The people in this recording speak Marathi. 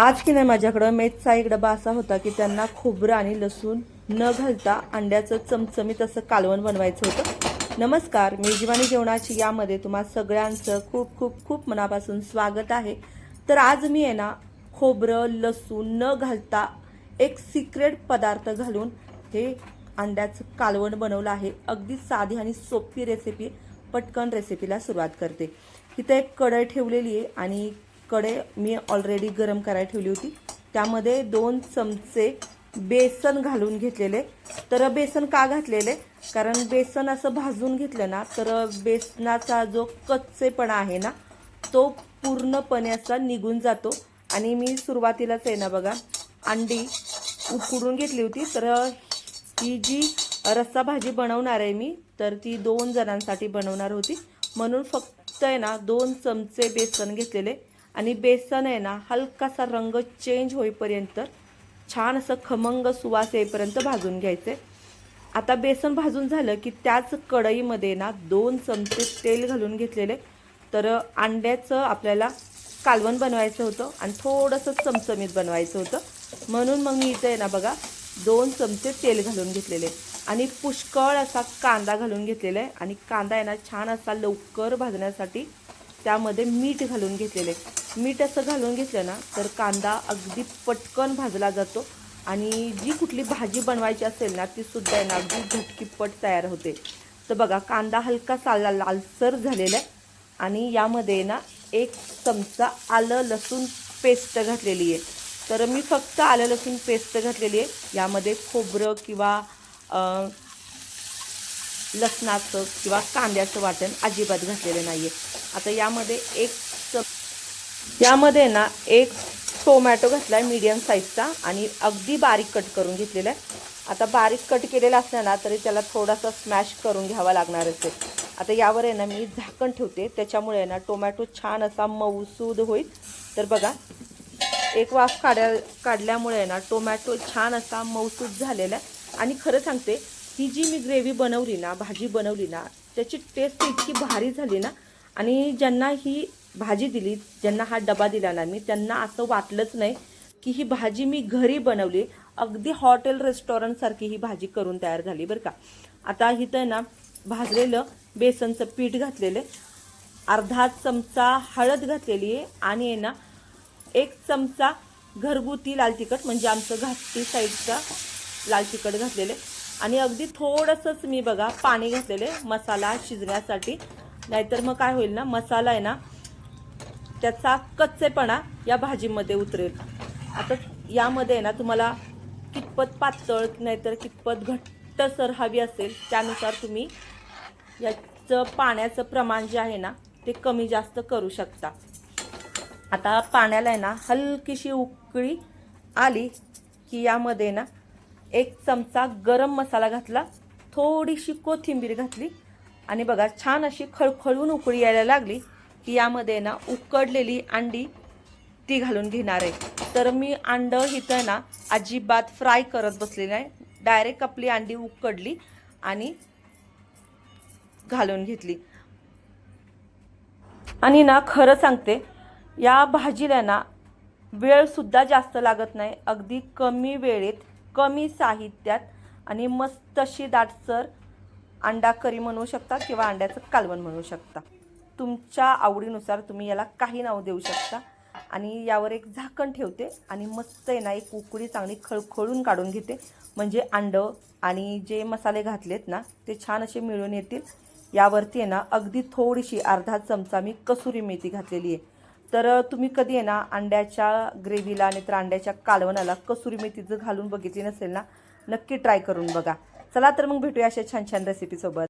आज की नाही माझ्याकडं मेथचा एक डबा असा होता की त्यांना खोबरं आणि लसूण न घालता अंड्याचं चमचमीत असं कालवण बनवायचं होतं. नमस्कार मेजवानी जेवणाची यामध्ये तुम्हा सगळ्यांचं खूप खूप खूप मनापासून स्वागत आहे. तर आज मी आहे ना खोबरं लसूण न घालता एक सिक्रेट पदार्थ घालून हे अंड्याचं कालवण बनवलं आहे. अगदी साधी आणि सोपी रेसिपी पटकन रेसिपीला सुरुवात करते. इथं एक कढई ठेवलेली आहे आणि कडे मी ऑलरेडी गरम करायला ठेवली होती. त्यामध्ये दोन चमचे बेसन घालून घेतलेले. तर बेसन का घातलेले? कारण बेसन असं भाजून घेतलं ना तर बेसनाचा जो कच्चेपणा आहे ना तो पूर्णपणे असा निघून जातो. आणि मी सुरुवातीलाच आहे ना बघा अंडी उकडून घेतली होती. तर ही जी रस्सा भाजी बनवणार आहे मी तर ती दोन जणांसाठी बनवणार होती. म्हणून फक्त आहे ना दोन चमचे बेसन घेतलेले. आणि बेसन आहे ना हलकासा रंग चेंज होईपर्यंत छान असं खमंग सुवास येईपर्यंत भाजून घ्यायचे. आता बेसन भाजून झालं की त्याच कढईमध्ये ना दोन चमचे तेल घालून घेतलेले. तर अंड्याचं आपल्याला कालवण बनवायचं होतं आणि थोडंसं चमचमीत बनवायचं होतं. म्हणून मग मी इथं आहे ना बघा दोन चमचे तेल घालून घेतलेले. आणि पुष्कळ असा कांदा घालून घेतलेला आहे. आणि कांदा आहे ना छान असा लवकर भाजण्यासाठी त्यामध्ये मीठ घालून घेतलेले. मीठ असं घालून घेतलं ना तर कांदा अगदी पटकन भाजला जातो आणि जी कुठली भाजी बनवायची असेल ना ती सुद्धा आहे ना अगदी झटकीपट तयार होते. तर बघा कांदा हलका साला लालसर झालेला आहे आणि यामध्ये ना एक चमचा आलं लसूण पेस्ट घातलेली आहे. तर मी फक्त आलं लसूण पेस्ट घातलेली आहे. यामध्ये खोबरं किंवा लसणाचं किंवा कांद्याचं वाटण अजिबात घातलेलं नाही आहे आता यामध्ये एक यामध्ये ना एक टोमॅटो घातला आहे मीडियम साईजचा आणि अगदी बारीक कट करून घेतलेला आहे आता बारीक कट केलेला असला ना तरी त्याला थोडासा स्मॅश करून घ्यावा लागणार असेल. आता यावर आहे ना मी झाकण ठेवते. त्याच्यामुळे आहे ना टोमॅटो छान असा मऊसूद होईल. तर बघा एक वाफ काढ्या काढल्यामुळे आहे ना टोमॅटो छान असा मऊसूद झालेला आहे. आणि खरं सांगते ही जी मी ग्रेव्ही बनवली ना भाजी बनवली ना त्याची टेस्ट इतकी भारी झाली ना आणि ज्यांना ही भाजी दिली ज्यांना हा डबा दिला ना मी त्यांना असं वाटलंच नाही की ही भाजी मी घरी बनवली. अगदी हॉटेल रेस्टॉरंटसारखी ही भाजी करून तयार झाली बरं का. आता इथं आहे ना भाजलेलं बेसनचं पीठ घातलेलं आहे. अर्धा चमचा हळद घातलेली आहे आणि आहे ना एक चमचा घरगुती लाल तिखट म्हणजे आमचं घाटी साईडचा लाल तिखट घातलेलं आहे. आणि अगदी थोडंसंच मी बघा पाणी घातलेले मसाला शिजण्यासाठी. नाहीतर मग काय होईल ना मसाला आहे ना त्याचा कच्चेपणा या भाजीमध्ये उतरेल. आता यामध्ये ना तुम्हाला कितपत पातळ नाहीतर कितपत घट्टसर हवी असेल त्यानुसार तुम्ही याचं पाण्याचं प्रमाण जे आहे ना ते कमी जास्त करू शकता. आता पाण्याला आहे ना हलकीशी उकळी आली की यामध्ये ना एक चमचा गरम मसाला घातला थोडीशी कोथिंबीर घातली आणि बघा छान अशी खळखळून उकळी यायला लागली की यामध्ये ना उकडलेली अंडी ती घालून घेणार आहे. तर मी अंडं इथं ना अजिबात फ्राय करत बसलेली नाही. डायरेक्ट आपली अंडी उकडली आणि घालून घेतली. आणि ना खरं सांगते या भाजीला ना वेळसुद्धा जास्त लागत नाही. अगदी कमी वेळेत कमी साहित्यात आणि मस्त अशी दाटसर अंडा करी म्हणू शकता किंवा अंड्याचं कालवण म्हणू शकता. तुमच्या आवडीनुसार तुम्ही याला काही नाव देऊ शकता. आणि यावर एक झाकण ठेवते आणि मस्त आहे ना एक उकडी चांगली खळखळून काढून घेते. म्हणजे अंडं आणि जे मसाले घातलेत ना ते छान असे मिळून येतील. यावरती आहे ना अगदी थोडीशी अर्धा चमचा मी कसुरी मेथी घातलेली आहे. तर तुम्ही कधी आहे ना अंड्याच्या ग्रेव्हीला आणि तर अंड्याच्या कालवणाला कसुरी मेथीचं घालून बघितली नसेल ना नक्की ट्राय करून बघा. चला तर मग भेटूया अशा छान छान रेसिपीसोबत